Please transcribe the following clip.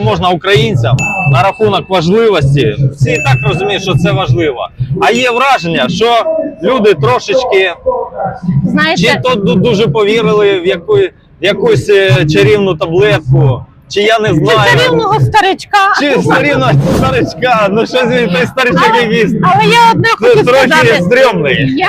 можна українцям на рахунок важливості. Всі і так розуміють, що це важливо. А є враження, що люди трошечки чи то дуже повірили в яку, якусь е, чарівну таблетку, чи я не знаю. чи старівного чарівного старичка. Чи старівного старичка, ну щось він той старичок Але, якийсь але я одне ну, хочу сказати. трохи стрьомний. Я